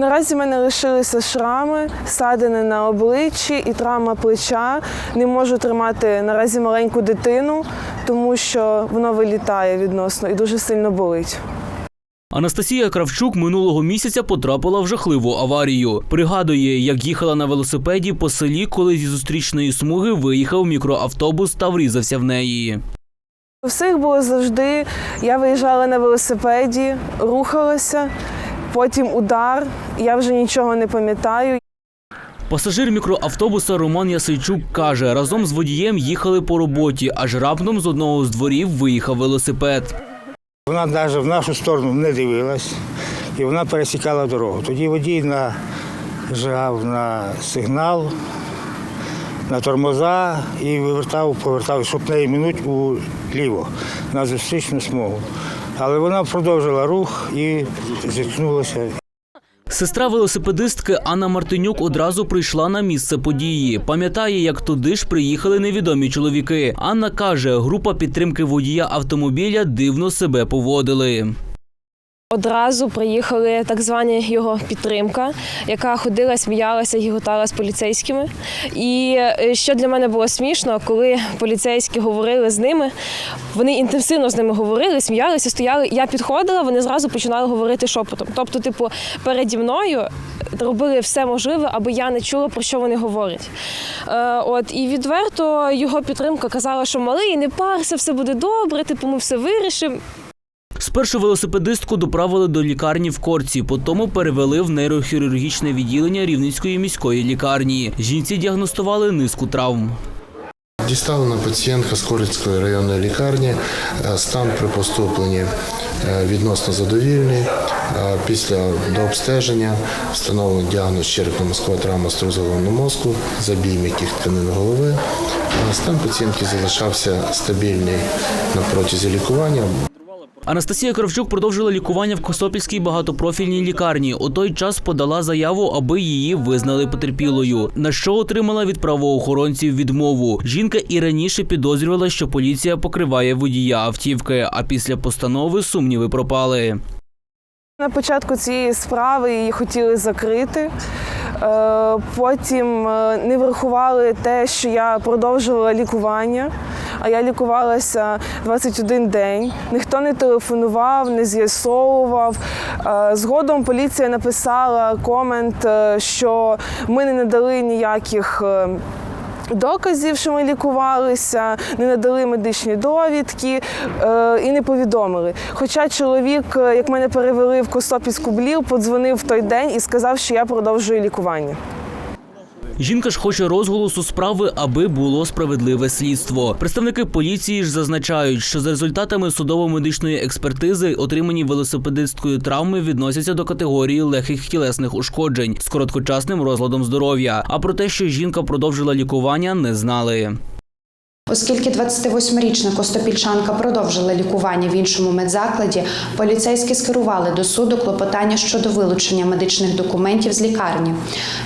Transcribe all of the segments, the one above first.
Наразі в мене лишилися шрами, ссадини на обличчі і травма плеча. Не можу тримати наразі маленьку дитину, тому що воно вилітає відносно і дуже сильно болить. Анастасія Кравчук минулого місяця потрапила в жахливу аварію. Пригадує, як їхала на велосипеді по селі, коли зі зустрічної смуги виїхав мікроавтобус та врізався в неї. У всіх було завжди. Я виїжджала на велосипеді, рухалася, потім удар. Я вже нічого не пам'ятаю. Пасажир мікроавтобуса Роман Ясейчук каже, разом з водієм їхали по роботі, аж раптом з одного з дворів виїхав велосипед. Вона навіть в нашу сторону не дивилась і вона пересікала дорогу. Тоді водій нажав на сигнал, на тормоза і вивертав, повертав, щоб неї минуть уліво на зустрічну смугу. Але вона продовжила рух і зіткнулася Сестра велосипедистки Анна Мартинюк одразу прийшла на місце події. Пам'ятає, як туди ж приїхали невідомі чоловіки. Анна каже, група підтримки водія автомобіля дивно себе поводили. Одразу приїхали так звані його підтримка, яка ходила, сміялася, гіготала з поліцейськими. І е, що для мене було смішно, коли поліцейські говорили з ними, вони інтенсивно з ними говорили, сміялися, стояли. Я підходила, вони зразу починали говорити шепотом. Тобто, типу, переді мною робили все можливе, аби я не чула, про що вони говорять. Е, от і відверто його підтримка казала, що малий, не парся, все буде добре, типу, ми все вирішимо. Спершу велосипедистку доправили до лікарні в Корці, потім перевели в нейрохірургічне відділення Рівненської міської лікарні. Жінці діагностували низку травм. Діставлена пацієнтка з Корицької районної лікарні. Е, Стан при поступленні е, відносно задовільний. Е, Після дообстеження встановлено діагноз черепно-мозкова травма струзового мозку, забій м'яких тканин голови. Стан пацієнтки залишався стабільний на протязі лікування. Анастасія Кравчук продовжила лікування в Косопільській багатопрофільній лікарні. У той час подала заяву, аби її визнали потерпілою. На що отримала від правоохоронців відмову. Жінка і раніше підозрювала, що поліція покриває водія автівки, а після постанови сумніви пропали. На початку цієї справи її хотіли закрити. Е, Потім е, не врахували те, що я продовжувала лікування, а я лікувалася 21 день. Ніхто не телефонував, не з'ясовував. Е, Згодом поліція написала комент, е, що ми не надали ніяких. е, Доказів, що ми лікувалися, не надали медичні довідки е, і не повідомили. Хоча чоловік, як мене перевели в Костопільську бліл, подзвонив в той день і сказав, що я продовжую лікування. Жінка ж хоче розголосу справи, аби було справедливе слідство. Представники поліції ж зазначають, що за результатами судово-медичної експертизи отримані велосипедисткою травми відносяться до категорії легких тілесних ушкоджень з короткочасним розладом здоров'я. А про те, що жінка продовжила лікування, не знали. Оскільки 28-річна костопільчанка продовжила лікування в іншому медзакладі, поліцейські скерували до суду клопотання щодо вилучення медичних документів з лікарні.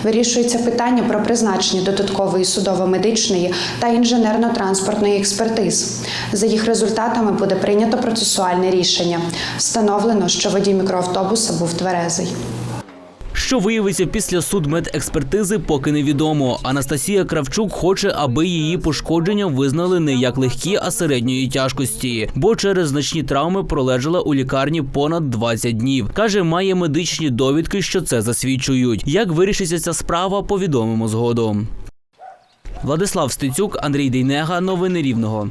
Вирішується питання про призначення додаткової судово-медичної та інженерно-транспортної експертиз. За їх результатами буде прийнято процесуальне рішення. Встановлено, що водій мікроавтобуса був тверезий. Що виявиться після судмедекспертизи, поки невідомо. Анастасія Кравчук хоче, аби її пошкодження визнали не як легкі, а середньої тяжкості, бо через значні травми пролежала у лікарні понад 20 днів. каже, має медичні довідки, що це засвідчують. Як вирішиться ця справа, повідомимо згодом. Владислав Стецюк, Андрій Дейнега. Новини Рівного.